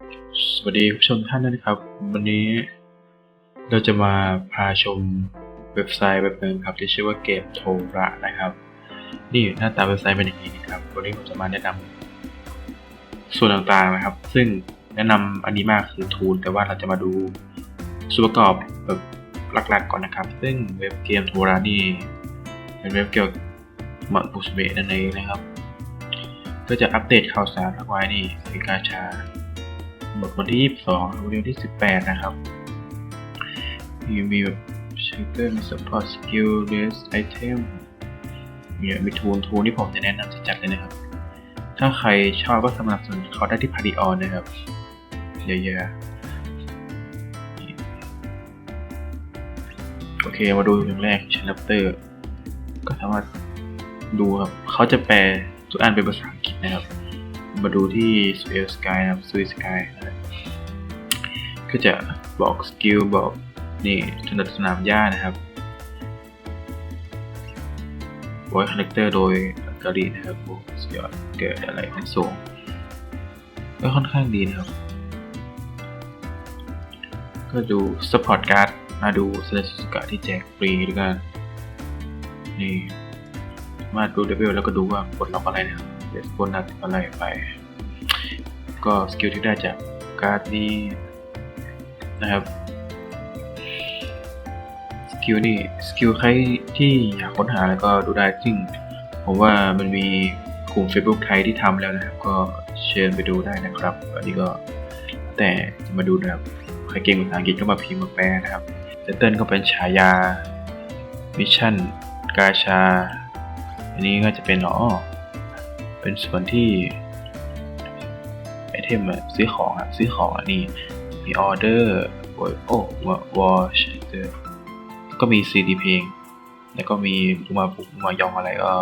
สวัสดีผู้ชมท่านนะครับ วันนี้เราจะมาพาชมเว็บไซต์เว็บหนึ่งครับที่ชื่อว่าเกมโทระนะครับ นี่หน้าตาเว็บไซต์เป็นอย่างนี้นะครับวันนี้ผมจะมาแนะนำส่วนต่างๆนะครับ ซึ่งแนะนำอันนี้มากคือทูลแต่ว่าเราจะมาดูส่วนประกอบแบบหลักๆก่อนนะครับ ซึ่งเว็บเกมโทระนี่เป็นเว็บเกี่ยวกับมับุสเบนั่นเองนะครับ ก็จะอัปเดตข่าวสารทั้งไว้นี่มีกาชา หมดวันที่ 22วันที่ 18 นะครับมีมีแบบเชคเกอร์มี support skill list item มีมีทูนทูนที่ผมจะแนะนำจัดเลยนะครับ ถ้าใครชอบก็สมัครสนุนเขาได้ที่พาริออนนะครับ เยอะๆ โอเค มาดูอย่างแรกชันลัปเตอร์ ก็สามารถดูครับเขาจะแปลทุกอันเป็นภาษาอังกฤษนะครับ มาดูที่ s w e l Sky นะครับ s w e l Sky นะครับ ก็จะบอกสกิลบอกนี่ถนนสนามหญ้านะครับไว้คาแรคเตอร์โดยกาลีนะครับโอ้สุดยอดเกิดอะไรขึ้นสูงก็ค่อนข้างดีนะครับ ก็ดู support card มาดูเซเลสกาที่แจกฟรีด้วยกันนี่มาดูเลเวลแล้วก็ดูว่าปลดล็อกอะไรนะครับเดสโบนัสอะไรไป ก็สกิลที่ได้จากการ์ดนี้ นะครับสกิลนี่สกิลใครที่อยากค้นหาแล้วก็ดูได้ซึ่งผมว่ามันมีกลุ่ม Facebook ไทยที่ทำแล้วนะครับ ก็เชิญไปดูได้นะครับ อันนี้ก็แต่มาดูนะครับใครเก่งภาษาอังกฤษก็มาพิมพ์มาแปลนะครับเซนเติลก็เป็นฉายามิชชั่นกาชา อันนี้ก็จะเป็นอ๋อเป็นส่วนที่ไอเทมอะซื้อของอะซื้อของอันนี้ มีออเดอร์โอ้โอ้วอชก็มีซีดีเพลง แล้วก็มีมาปุกมายองอะไรก็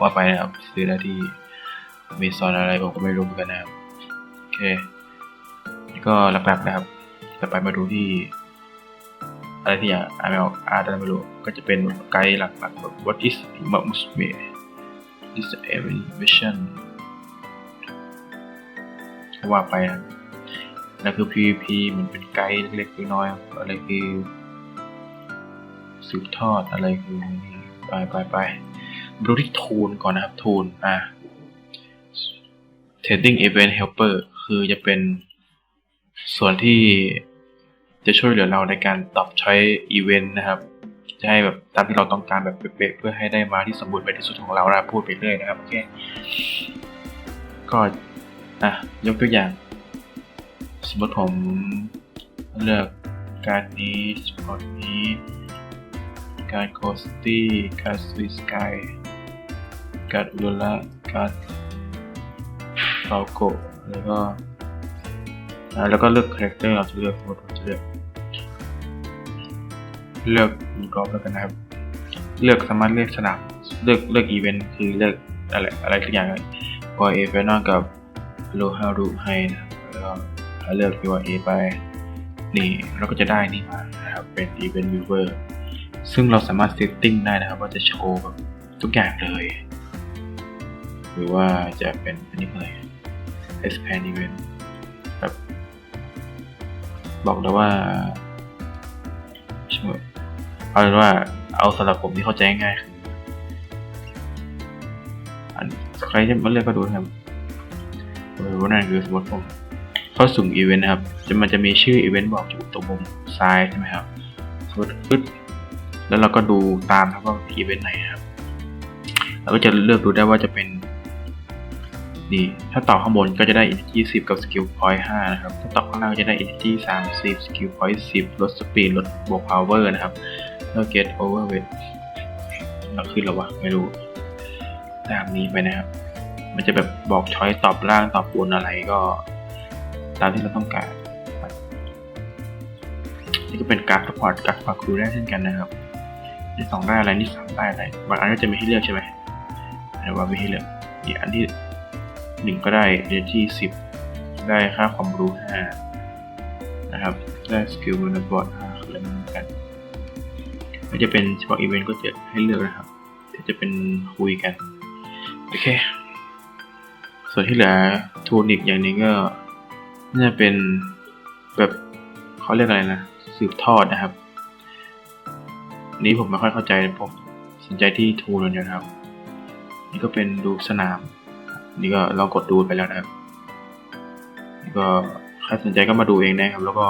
ว่าไปนะครับ ซื้อได้ที่มีซอนอะไรผมก็ไม่รู้เหมือนกันนะครับ โอเคนี่ก็หลักๆนะครับต่อไปมาดูที่อะไรที่อย่างอ่านไม่ออกอ่านไรไม่รู้ก็จะเป็นไกด์หลักๆแบบ what is musme is a vision ว่าไปนะ นั่นคือ PVP เหมือนเป็นไกด์เล็กๆน้อยๆอะไรคือสืบทอดอะไรคือนี่ไปไปไปมาดูที่ทูนก่อนนะครับทูนอะ Trading Event Helper คือจะเป็นส่วนที่จะช่วยเหลือเราในการตอบใช้อีเวนต์นะครับ จะให้แบบตามที่เราต้องการแบบเป๊ะเพื่อให้ได้มาที่สมบูรณ์แบบที่สุดของเรานะพูดไปเรื่อยนะครับโอเค ก็อะยกตัวอย่าง มมติผมเลือกการนี้สปอร์ตนี้ การโคสตี้การสวิสกายการอุลละการฟาโกแล้วก็แล้วก็เลือกคาแรคเตอร์เราจะเลือกสมมติผมจะเลือก เลือกกรอล์ฟแล้วกันนะครับ เลือกสามารถเลือกสนามเลือกเลือกอีเวนต์คือเลือกอะไรอะไรทุกอย่างเลยพอเอเวนอนกับโลฮารุให้นะครับ แล้วเลือกที่ว่าเอไป นี่เราก็จะได้นี่มานะครับเป็นอีเวนต์วิวเวอร์ซึ่งเราสามารถเซตติ้งได้นะครับ ว่าจะโชว์แบบทุกอย่างเลย หรือว่าจะเป็นอันนี้อะไร expand event แบบบอกเลยว่าเอาเป็นว่าเอาสำหรับผมที่เข้าใจง่ายคือใครจะมาเลือกก็ดูนะครับเออว่านั่นคือสมมติผม เข้าสู่อีเวนต์นะครับ จะมันจะมีชื่ออีเวนต์บอกอยู่ตรงมุมซ้ายใช่ไหมครับสมมติปึ๊ดแล้วเราก็ดูตามครับว่าอีเวนต์ไหนครับเราก็จะเลือกดูได้ว่าจะเป็นนี่ถ้าต่อข้างบนก็จะได้ energy 10 กับ skill point 5นะครับ ถ้าต่อข้างล่างจะได้ energy 30 skill point 10 ลด speed ลดบวก power นะครับ แล้ว get overweight แล้วขึ้นหรอวะ ไม่รู้ตามนี้ไปนะครับ มันจะแบบบอกช้อยตอบล่างตอบบนอะไรก็ ตามที่เราต้องการนี่ก็เป็นการ์ดสปอร์ตการ์ดฝากครูได้เช่นกันนะครับที่สองได้อะไรที่สามได้อะไรบางอันก็จะมีให้เลือกใช่ไหมแต่ว่าไม่ให้เลือกอีกอันที่หนึ่งก็ได้ energy สิบได้ค่าความรู้ห้านะครับได้สกิลบนบอร์ดห้าอะไรเหมือนกันมันจะเป็นเฉพาะอีเวนต์ก็จะให้เลือกนะครับเดี๋ยวจะเป็นคุยกัน โอเค ส่วนที่เหลือทูนิกอย่างนี้ก็ น่าจะเป็นแบบเขาเรียกอะไรนะสืบทอดนะครับ นี้ผมไม่ค่อยเข้าใจผมสนใจที่ทูนเดียวนะครับ นี่ก็เป็นดูสนาม นี่ก็ลองกดดูไปแล้วนะครับนี่ก็ใครสนใจก็มาดูเองนะครับ แล้วก็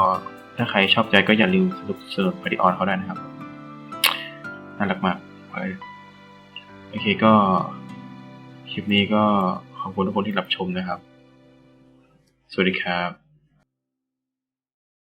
ถ้าใครชอบใจก็อย่าลืมสนุกสนุกปฏิออนเขาได้นะครับน่ารักมากไปโอเคก็คลิปนี้ก็ขอบคุณทุกคนที่รับชมนะครับ สวัสดีครับ